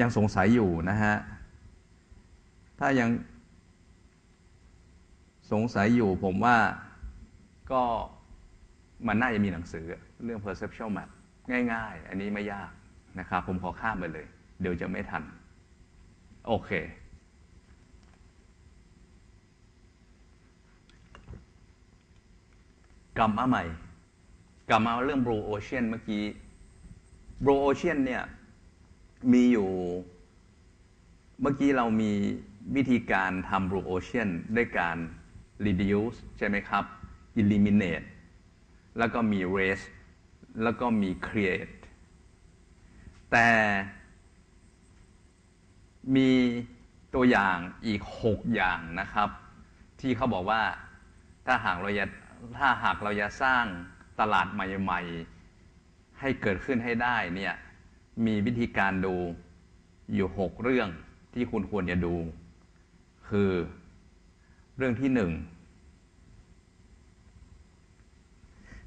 ยังสงสัยอยู่นะฮะ ถ้ายังสงสัยอยู่ผมว่าก็มันน่าจะมีหนังสือเรื่อง perceptual map ง่ายๆ อันนี้ไม่ยากนะครับ ผมขอข้ามไปเลย เดี๋ยวจะไม่ทัน โอเค กลับมาใหม่ กลับมาเรื่อง blue ocean เมื่อกี้ blue ocean เนี่ย มีอยู่ เมื่อกี้เรามีวิธีการทำ blue ocean ด้วยการ reduce ใช่ไหมครับ eliminate แล้วก็มี raise แล้วก็มี create แต่มีตัวอย่างอีก 6 อย่างนะครับ ที่เขาบอกว่าถ้าหากเราจะถ้าหากเราจะสร้างตลาดใหม่ ๆ ให้เกิดขึ้นให้ได้เนี่ย มีวิธีการดูอยู่ 6 เรื่องที่คุณควรจะดู คือเรื่องที่หนึ่ง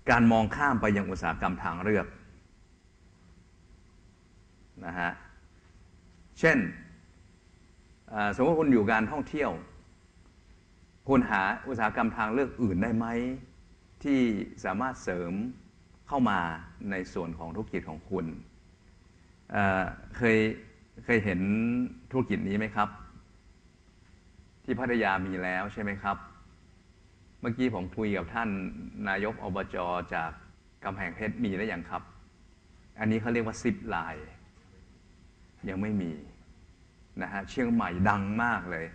การมองข้ามไปยังอุตสาหกรรมทางเลือกนะฮะเช่นสมมติคุณอยู่การท่องเที่ยว คุณหาอุตสาหกรรมทางเลือกอื่นได้ไหม ที่สามารถเสริมเข้ามาในส่วนของธุรกิจของคุณ เคยเคยเห็นธุรกิจนี้ไหมครับ ที่พัทยามีแล้วใช่ไหมครับ เมื่อกี้ผมคุยกับท่านนายกอบจจากกำแพงเพชรมีแล้วอยังครับ อันนี้เขาเรียกว่าซิปไลน์ยังไม่มีนะฮะเชียงใหม่ดังมากเลย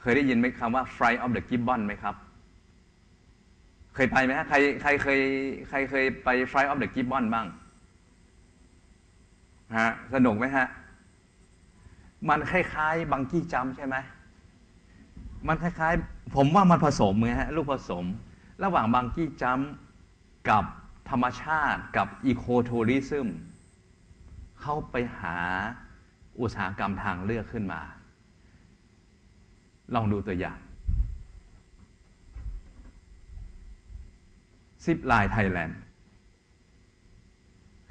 เคยได้ยินไหมคำว่า Flight of the Gibbon ไหมครับ เคยไปไหมฮะใครใครเคยใครเคยไป Flight of the Gibbon บ้าง ฮะสนุกไหมฮะ มันคล้ายๆบังกี้จัมใช่ไหมมันคล้ายๆ ผมว่ามันผสมไงฮะลูกผสม ระหว่างบังกี้จัมกับธรรมชาติกับอีโคทัวริซึมเข้าไปหาอุตสาหกรรมทางเลือกขึ้นมา ลองดูตัวอย่างซิปไลน์ไทยแลนด์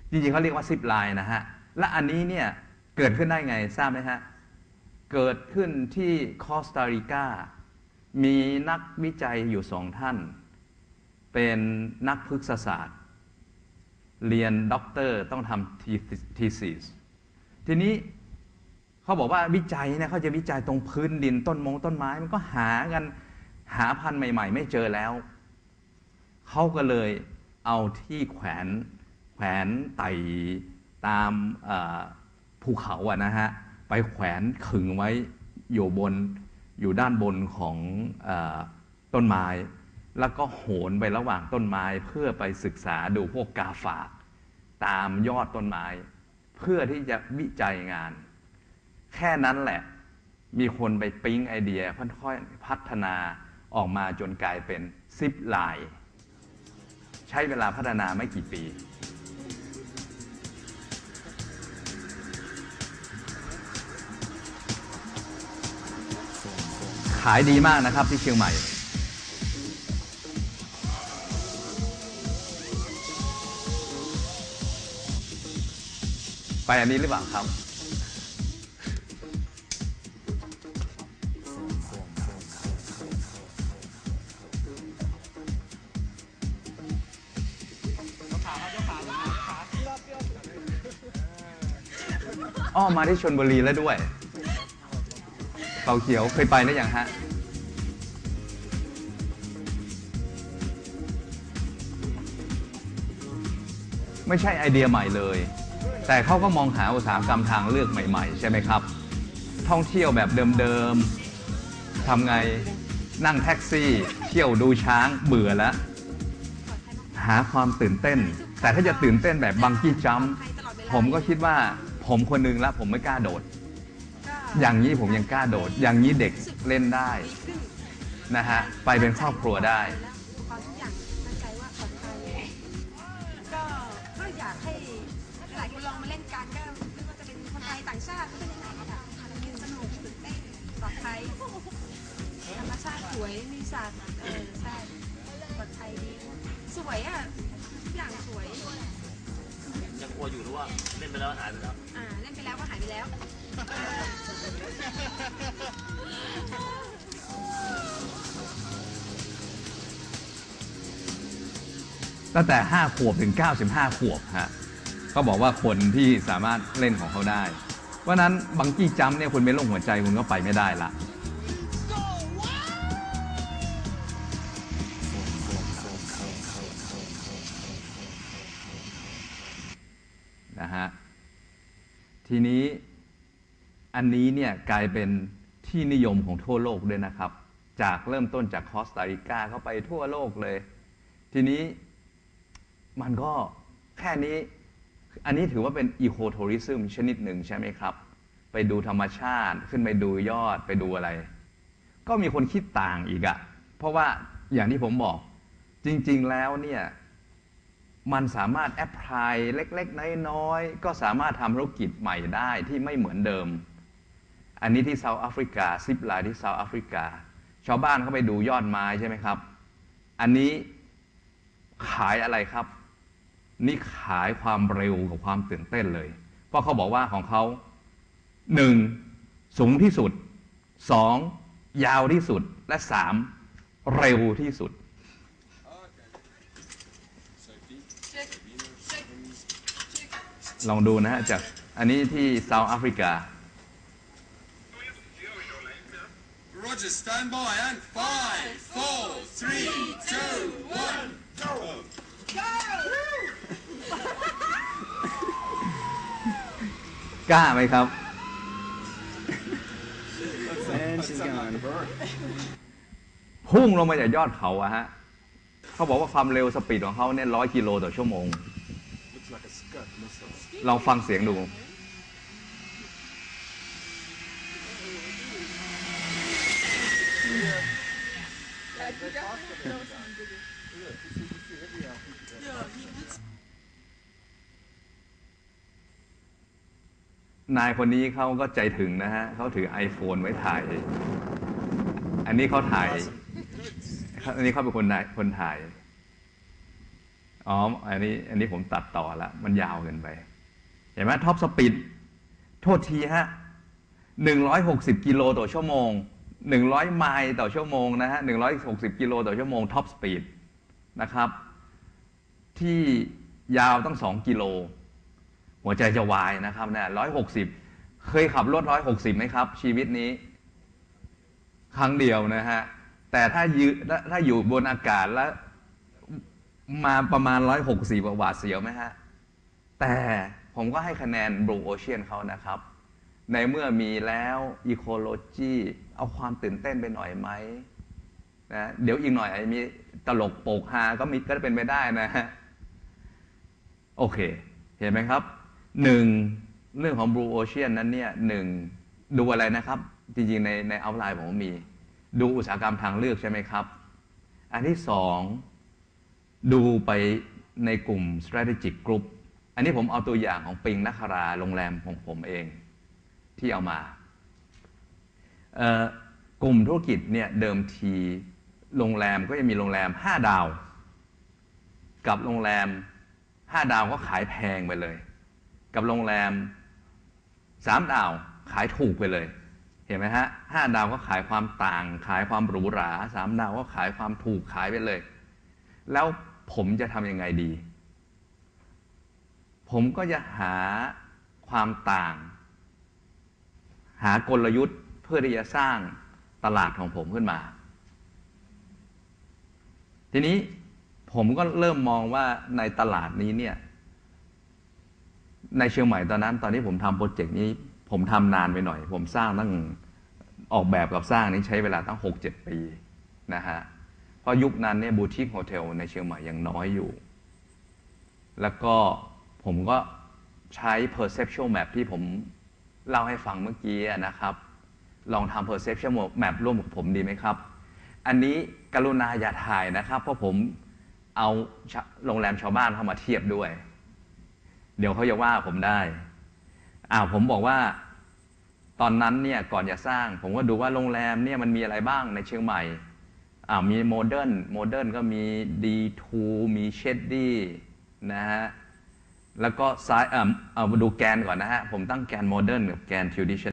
จริงๆเขาเรียกว่าซิปไลน์นะฮะ และอันนี้เนี่ยเกิดขึ้นได้ไงทราบไหมฮะ เกิดขึ้นที่คอสตาริกา มีนักวิจัยอยู่สองท่าน เป็นนักพฤกษศาสตร์ เรียนด็อกเตอร์ต้องทำทีซีสทีนี้เขาบอกว่าวิจัยเนี่ยเขาจะวิจัยตรงพื้นดินต้นมงต้นไม้มันก็หากันหาพันธุ์ใหม่ ๆ ไม่เจอแล้ว เขาก็เลยเอาที่แขวนแขวนไต่ ตามภูเขาอะนะฮะไปแขวนขึงไว้อยู่บนอยู่ด้านบนของอต้นไม้ แล้วก็โหนไประหว่างต้นไม้เพื่อไปศึกษาดูพวกกาฝาก ตามยอดต้นไม้ เพื่อที่จะวิจัยงาน แค่นั้นแหละมีคนไปปิ๊งไอเดียค่อยๆพัฒนาออกมาจนกลายเป็นซิปไลน์ใช้เวลาพัฒนาไม่กี่ปี ขายดีมากนะครับที่เชียงใหม่ ไปอันนี้หรือเปล่าครับ อ้อมาที่ชนบุรีแล้วด้วย เป่าเขียวเคยไปหรือยังฮะไม่ใช่ไอเดียใหม่เลย แต่เขาก็มองหาอุตสาหกรรมทางเลือกใหม่ๆ ใช่ไหมครับ ท่องเที่ยวแบบเดิมๆทำไงนั่งแท็กซี่ เที่ยวดูช้างเบื่อแล้ว หาความตื่นเต้น แต่ถ้าจะตื่นเต้นแบบบังกี้จัมผมก็คิดว่าผมคนนึงแล้วผมไม่กล้าโดด อย่างนี้ผมยังกล้าโดด อย่างนี้เด็กเล่นได้นะฮะ ไปเป็นครอบครัวได้ ความทุกอย่างมั่นใจว่าปลอดภัยก็ก็อยากให้หลายคนลองมาเล่นกันก็ไม่ว่าจะเป็นคนไทยต่างชาติก็เป็นยังไงก็แบบสนุกตื่นเต้นปลอดภัยธรรมชาติสวยมีสัตว์เออใช่ปลอดภัยดีสวยอะทุกอย่างสวยยังกลัวอยู่หรือว่าเล่นไปแล้วไปแล้วอ่าเล่นไปแล้วก็หายไปแล้ว ตั้งแต่ 5 ขวบถึง 95 ขวบฮะก็บอกว่าคนที่สามารถเล่นของเขาได้เพรานั้นบังกี้จัมเนี่ยคุณเป็นโรคหัวใจคุณก็ไปไม่ได้ละนะฮะทีนี้อันนี้เนี่ยกลายเป็นที่นิยมของทั่วโลกด้วยนะครับ จากเริ่มต้นจากคอสตาริกาเข้าไปทั่วโลกเลย ทีนี้ มันก็แค่นี้ อันนี้ถือว่าเป็นอีโคทัวริซึมชนิดหนึ่งใช่ไหมครับ ไปดูธรรมชาติขึ้นไปดูยอดไปดูอะไร ก็มีคนคิดต่างอีกอะเพราะว่าอย่างที่ผมบอกจริง ๆ แล้วเนี่ยมันสามารถแอพพลายเล็ก ๆ น้อยๆก็สามารถทำธุรกิจใหม่ได้ที่ไม่เหมือนเดิม อันนี้ที่เซาท์แอฟริกาซิปไลน์ที่เซาท์แอฟริกา ชาวบ้านเขาไปดูยอดไม้ใช่ไหมครับ อันนี้ขายอะไรครับ นี่ขายความเร็วกับความตื่นเต้นเลย เพราะเขาบอกว่าของเขาหนึ่งสูงที่สุดสองยาวที่สุดและสามเร็วที่สุด ลองดูนะฮะจากอันนี้ที่เซาท์แอฟริกา Roger, stand by and five, four, three, two, กล้าไหมครับ And she's gone. พุ่งลงมาจากยอดเขาอะฮะ เขาบอกว่าความเร็วสปีดของเขาเนี่ยร้อยกิโลต่อชั่วโมง Looks like a Scud missile. ลองฟังเสียงดู นายคนนี้เขาก็ใจถึงนะฮะเขาถือ iPhone ไว้ถ่าย อันนี้เขาถ่าย อันนี้เขาเป็นคนถ่ายคนถ่าย อ๋อ อันนี้ อันนี้ผมตัดต่อละ มันยาวเกินไป เห็นไหมท็อปสปีด โทษทีฮะ160กิโลต่อชั่วโมง100ไมล์ต่อชั่วโมงนะฮะ160กิโลต่อชั่วโมงท็อปสปีดนะครับ ที่ยาวตั้ง2กิโล หัวใจจะวายนะครับเนี่ย160เคยขับรถ160ไหมครับ ชีวิตนี้ ครั้งเดียวนะฮะ แต่ถ้ายืถ้าถ้าอยู่บนอากาศแล้ว มาประมาณ160กว่าหวาดเสียวไหมฮะ แต่ผมก็ให้คะแนน Blue Ocean เขานะครับ ในเมื่อมีแล้ว Ecology เอาความตื่นเต้นไปหน่อยไหมนะเดี๋ยวอีกหน่อยมีตลกโปกฮาก็มีก็เป็นไปได้นะฮะ โอเค เห็นไหมครับ หนึ่งเรื่องของ Blue Ocean นั้นเนี่ยหนึ่งดูอะไรนะครับ จริงๆในในเอาไลน์ผมมี ดูอุตสาหกรรมทางเลือกใช่ไหมครับ อันที่สองดูไปในกลุ่ม strategic group อันนี้ผมเอาตัวอย่างของปิงนัคราโรงแรมของผมเองที่เอามา กลุ่มธุรกิจเนี่ยเดิมทีโรงแรมก็จะมีโรงแรม 5 ดาว กับโรงแรม 5 ดาวก็ขายแพงไปเลย กับโรงแรม3ดาวขายถูกไปเลย เห็นไหมฮะห้าดาวก็ขายความต่าง ขายความหรูหราสามดาวก็ขายความถูกขายไปเลย แล้วผมจะทำยังไงดี ผมก็จะหาความต่าง หากลยุทธ์เพื่อที่จะสร้างตลาดของผมขึ้นมา ทีนี้ผมก็เริ่มมองว่าในตลาดนี้เนี่ย ในเชียงใหม่ตอนนั้น ตอนที่ผมทำโปรเจกต์นี้ ผมทำนานไปหน่อย ผมสร้างตั้งออกแบบกับสร้างนี้ใช้เวลาตั้งหกเจ็ดปีนะฮะ เพราะยุคนั้นเนี่ยบูติกโฮเทลในเชียงใหม่ยังน้อยอยู่ แล้วก็ผมก็ใช้ perceptual map ที่ผมเล่าให้ฟังเมื่อกี้นะครับ ลองทำ perceptual map ร่วมกับผมดีไหมครับ อันนี้กรุณาอย่าถ่ายนะครับ เพราะผมเอาโรงแรมชาวบ้านเข้ามาเทียบด้วย เดี๋ยวเขาจะว่าผมได้อ้าวผมบอกว่า ตอนนั้นเนี่ยก่อนจะสร้าง ผมก็ดูว่าโรงแรมเนี่ยมันมีอะไรบ้างในเชียงใหม่อ่ามีโมเดิร์นโมเดิร์นก็มี D2 มีเชดดี้นะฮะแล้วก็ซ้ายเอ่อเอามาดูแกนก่อนนะฮะ ผมตั้งแกนโมเดิร์นกับแกนทิวดิชัน